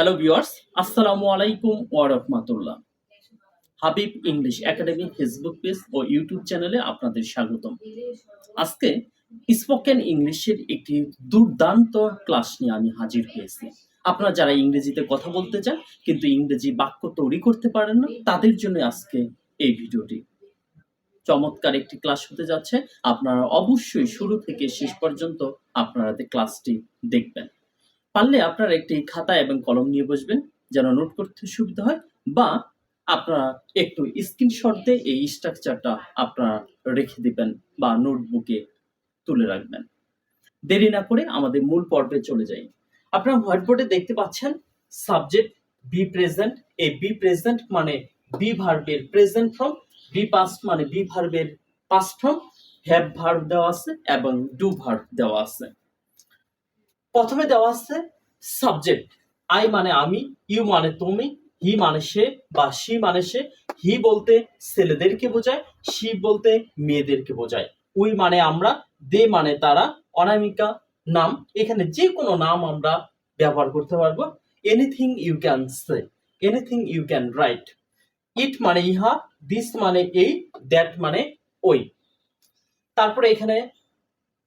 Hello viewers আসসালামু আলাইকুম ওয়া রাহমাতুল্লাহ Habib English academy Facebook page ও ইউটিউব চ্যানেলে আপনাদের স্বাগতম। আজকে স্পোকেন ইংলিশের একটি দুর্দান্ত ক্লাস নিয়ে আমি হাজির হয়েছি। আপনারা যারা ইংরেজিতে কথা বলতে চান, কিন্তু ইংরেজি বাক্য তৈরি করতে পারেন না, তাদের জন্য আজকে এই ভিডিওটি। চমৎকার একটি ক্লাস হতে যাচ্ছে। আপনারা অবশ্যই শুরু থেকে শেষ পর্যন্ত আপনারা ক্লাসটি দেখবেন। পারলে আপনারা একটি খাতা এবং কলম নিয়ে বসবেন, যেন নোট করতে সুবিধা হয়, বা আপনারা একটু স্ক্রিনশট দিয়ে এই স্ট্রাকচারটা আপনারা রেখে দিবেন বা নোটবুকে তুলে রাখবেন। দেরি না করে আমাদের মূল পর্বে চলে যাই। আপনারা হোয়াইট বোর্ডে দেখতে পাচ্ছেন, সাবজেক্ট বি প্রেজেন্ট এই বি প্রেজেন্ট মানে বি ভার্বের প্রেজেন্ট ফর্ম বি পাস্ট মানে বি ভার্বের পাস্ট ফর্ম হ্যাভ ভার্ব দেওয়া আছে এবং ডু ভার্ব দেওয়া আছে। প্রথমে দেওয়া আছে সাবজেক্ট আই মানে আমি ইউ মানে তুমি হি মানে সে বা সি মানে সে। হি বলতে ছেলেদেরকে বোঝায় সি বলতে মেয়েদেরকে বোঝায়। উই মানে আমরা দে মানে তারা। অনামিকা, নাম। এখানে যে কোনো নাম আমরা ব্যবহার করতে পারব। Anything you can say anything you can write it মানে ইহা দিস মানে এই দ্যাট মানে ওই। তারপরে এখানে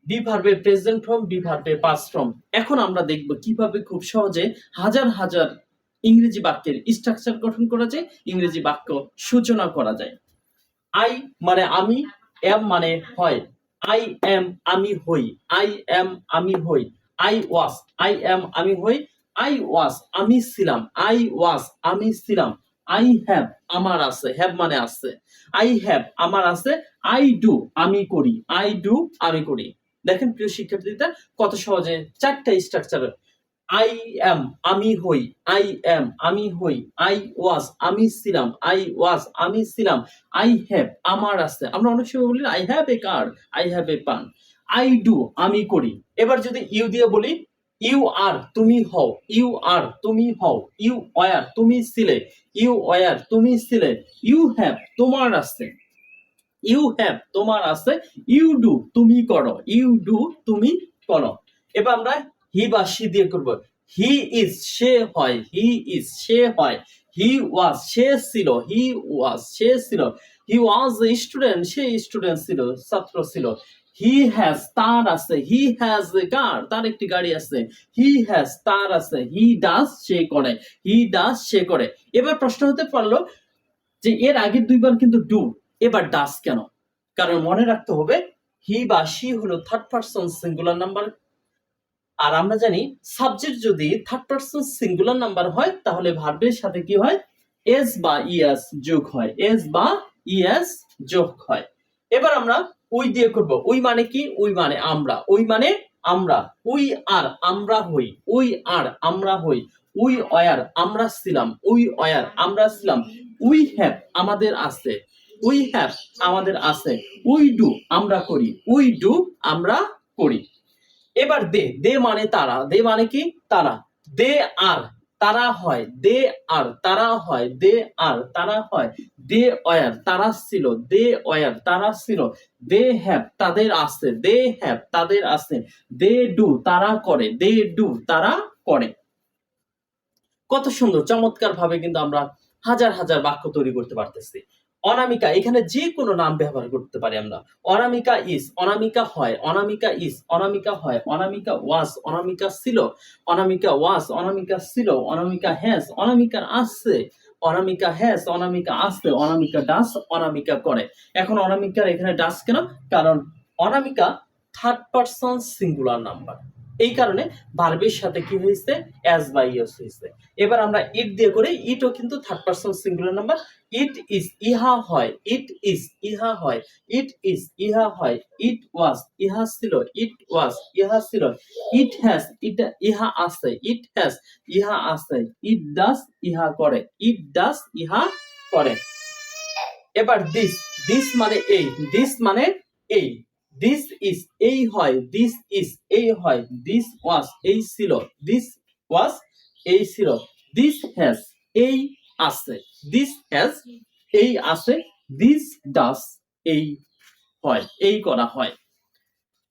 বি ভার্বের প্রেজেন্ট ফর্ম বি ভার্বের পাস্ট ফর্ম এখন আমরা দেখব কীভাবে খুব সহজে হাজার হাজার ইংরেজি বাক্যের স্ট্রাকচার গঠন করা যায়, ইংরেজি বাক্য সূচনা করা যায়। আই মানে আমি এম মানে হয়। আই এম আমি হই। আই এম আমি হই। আই ওয়াস আই এম আমি হই। আই ওয়াস আমি ছিলাম। আই ওয়াস আমি ছিলাম। আই হ্যাভ আমার আছে। হ্যাভ মানে আছে। আই হ্যাভ আমার আছে। আই ডু আমি করি। আই ডু আমি করি। দেখেন প্রিয় শিক্ষার্থীরা, কত সহজে চারটা স্ট্রাকচার আই এম আমি হই আই এম আমি হই আই ওয়াজ আমি ছিলাম আই ওয়াজ আমি ছিলাম আই হ্যাভ আমার আছে। আমরা অনেক সময় বলি I have a car I have a pan I do আমি করি। এবার যদি ইউ দিয়ে বলি ইউ আর তুমি হও ইউ আর তুমি হও ইউ ওয়ার তুমি ছিলে ইউ ওয়ার তুমি ছিলে ইউ হ্যাভ তোমার আছে। ইউ হ্যাভ তোমার আছে ইউ ডু তুমি করো ইউ ডু তুমি করো। এবার আমরা হি বা সি দিয়ে করব। হি ইজ সে হয় হি ইজ সে হয় হি ওয়াজ সে ছিল হি ওয়াজ সে ছিল। হি ওয়াজ স্টুডেন্ট সে স্টুডেন্ট ছিল, ছাত্র ছিল। হি হ্যাজ তার আছে হি হ্যাজ এ কার তার একটি গাড়ি আছে। হি হ্যাজ তার আছে হি ডাস সে করে। হি ডাস সে করে। এবার প্রশ্ন হতে পারল যে এর আগের দুইবার কিন্তু ডু এবার ডাস কেন? কারণ মনে রাখতে হবে হি বা সি হলো থার্ড পার্সন সিঙ্গুলার নাম্বার আর আমরা জানি সাবজেক্ট যদি থার্ড পার্সন সিঙ্গুলার নাম্বার হয়, তাহলে ভার্বের সাথে কি হয়? এস বা ইএস যোগ হয়। এস বা ইএস যোগ হয়। এবার আমরা উই দিয়ে করব। উই মানে কি? উই মানে আমরা। উই মানে আমরা। উই আর আমরা হই। উই আর আমরা হই। উই অয়ার, আমরা ছিলাম। উই অয়ার, আমরা ছিলাম। উই হ্যাভ আমাদের আছে। উই হ্যাভ আমাদের আছে উই ডু আমরা করি উই ডু আমরা করি। এবার দে দে মানে তারা, দে মানে কি? তারা। দে আর, তারা হয়, দে আর, তারা হয়, দে আর, তারা হয়, দে অয়ার, তারা ছিল, দে অয়ার, তারা ছিল, দে হ্যাভ তাদের আছে, দে হ্যাভ তাদের আছে, দে ডু তারা করে, দে ডু তারা করে। কত সুন্দর চমৎকার ভাবে কিন্তু আমরা হাজার হাজার বাক্য তৈরি করতে পারতেছি। অনামিকা, এখানে যে কোনো নাম ব্যবহার করতে পারি আমরা। অনামিকা ইস অনামিকা হয়, অনামিকা ইস অনামিকা হয়, অনামিকা ওয়াজ অনামিকা ছিল, অনামিকা ওয়াজ অনামিকা ছিল, অনামিকা হ্যাজ অনামিকা আসছে অনামিকা হ্যাজ অনামিকা আসছে অনামিকা ডাস অনামিকা করে। এখন অনামিকার এখানে ডাস কেন? কারণ Anamika third person singular number এই কারণে ভার্বের সাথে কি হয়েছে? অ্যাজ বা ইয়স হয়েছে। এবার আমরা ইট দিয়ে করে ইটও কিন্তু third person singular number it is ইহা হয় ইট ইজ ইহা হয় ইট ইজ ইহা হয় ইট ওয়াজ ইহা ছিল ইট ওয়াজ ইহা ছিল ইট হ্যাজ ইটা ইহা আছে ইট হ্যাজ ইহা আছে ইট ডাস ইহা করে ইট ডাস ইহা করে। এবার দিস দিস মানে এই দিস মানে এই। দিস ইজ এই হয় দিস ইজ এই হয় দিস ওয়াজ এই ছিল দিস ওয়াজ এই ছিল দিস হ্যাজ এই আছে দিস হ্যাজ এই আছে দিস ডাস এই হয় এই করা হয়।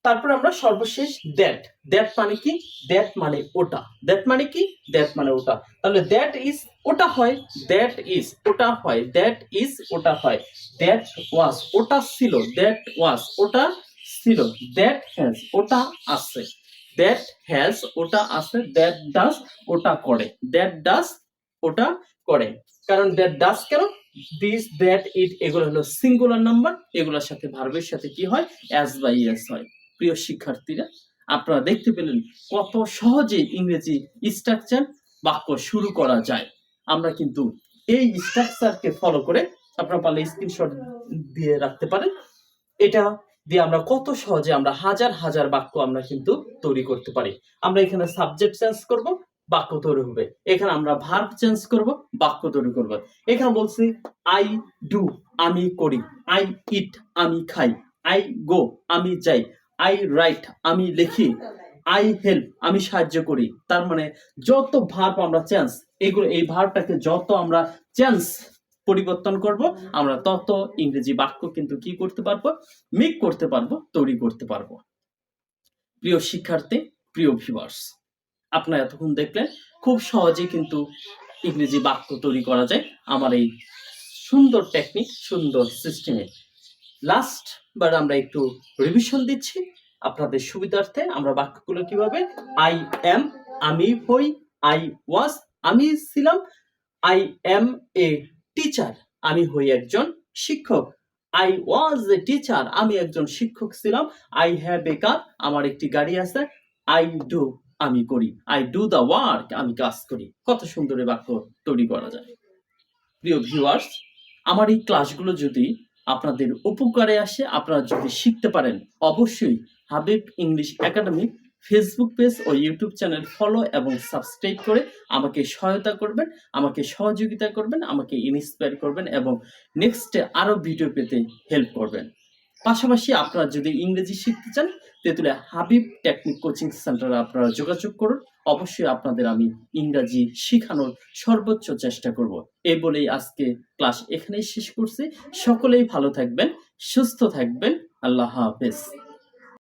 তারপর আমরা সর্বশেষ দ্যাট দ্যাট মানে কি? দ্যাট মানে ওটা। দ্যাট মানে কি? দ্যাট মানে ওটা। তাহলে দ্যাট ইজ ওটা হয় দ্যাট ইজ ওটা হয় দ্যাট ইজ ওটা হয় দ্যাট ওয়াজ ওটা ছিল দ্যাট ওয়াজ ওটা ছিল। দ্যাট হ্যাজ ওটা আছে। দ্যাট হ্যাজ ওটা আছে দ্যাট ডাস ওটা করে। দ্যাট ডাস ওটা করে। কারণ দ্যাট ডাস কেন? দিস দ্যাট ইট এগুলো হলো সিঙ্গুলার নাম্বার এগুলোর সাথে ভার্বের সাথে কি হয়? অ্যাজ বাই এস হয়। প্রিয় শিক্ষার্থীরা, আপনারা দেখতে পেলেন কত সহজে ইংরেজি স্ট্রাকচার বাক্য শুরু করা যায়। আমরা কিন্তু এই স্ট্রাকচারকে ফলো করে আপনারা পারলে স্ক্রিনশট দিয়ে রাখতে পারেন। এটা দিয়ে আমরা কত সহজে আমরা হাজার হাজার বাক্য আমরা কিন্তু তৈরি করতে পারি। আমরা এখানে সাবজেক্ট চেঞ্জ করব, বাক্য তৈরি হবে। এখানে আমরা ভার্ব চেঞ্জ করব, বাক্য তৈরি করব। এখানে বলছি আই ডু আমি করি। আই ইট আমি খাই। আই গো আমি যাই। আই রাইট আমি লিখি। আই হেল্প আমি সাহায্য করি। তার মানে যত ভার্ব আমরা চেঞ্জ এগুলো, এই ভার্বটাকে যত আমরা চেঞ্জ পরিবর্তন করব, আমরা তত ইংরেজি বাক্য কিন্তু কি করতে পারব? মেক করতে পারব, তৈরি করতে পারব। প্রিয় শিক্ষার্থী, প্রিয় ভিউয়ার্স আপনারা এতক্ষণ দেখলেন খুব সহজে কিন্তু ইংরেজি বাক্য তৈরি করা যায় আমার এই সুন্দর টেকনিক সুন্দর সিস্টেমে লাস্ট বার আমরা একটু রিভিশন দিচ্ছি। আপনাদের সুবিধার্থে আমরা বাক্যগুলো কীভাবে? আই এম আমি হই আই ওয়াজ আমি ছিলাম আই এম এ টিচার আমি হই একজন শিক্ষক। আই ওয়াজ এ টিচার আমি একজন শিক্ষক ছিলাম। আই হ্যাভ এ কার আমার একটি গাড়ি আছে। আই ডু আমি করি। আই ডু দ্য ওয়ার্ক আমি কাজ করি। কত সুন্দর বাক্য তৈরি করা যায়। প্রিয় ভিউয়ার্স আমার এই ক্লাসগুলো যদি আপনাদের উপকারে আসে, আপনারা যদি শিখতে পারেন, অবশ্যই Habib English academy Facebook page ও ইউটিউব চ্যানেল ফলো এবং সাবস্ক্রাইব করে আমাকে সহায়তা করবেন, আমাকে সহযোগিতা করবেন, আমাকে ইন্সপায়ার করবেন এবং নেক্সটে আরও ভিডিও পেতে হেল্প করবেন। পাশাপাশি আপনারা যদি ইংরেজি শিখতে চান তেতুলে হাবিব টেকনিক কোচিং সেন্টারে আপনারা যোগাযোগ করুন। অবশ্যই আপনাদের আমি ইংরাজি শেখানোর সর্বোচ্চ চেষ্টা করব। এই বলেই আজকে ক্লাস এখানেই শেষ করছি। সকলেই ভালো থাকবেন, সুস্থ থাকবেন। আল্লাহ হাফেজ।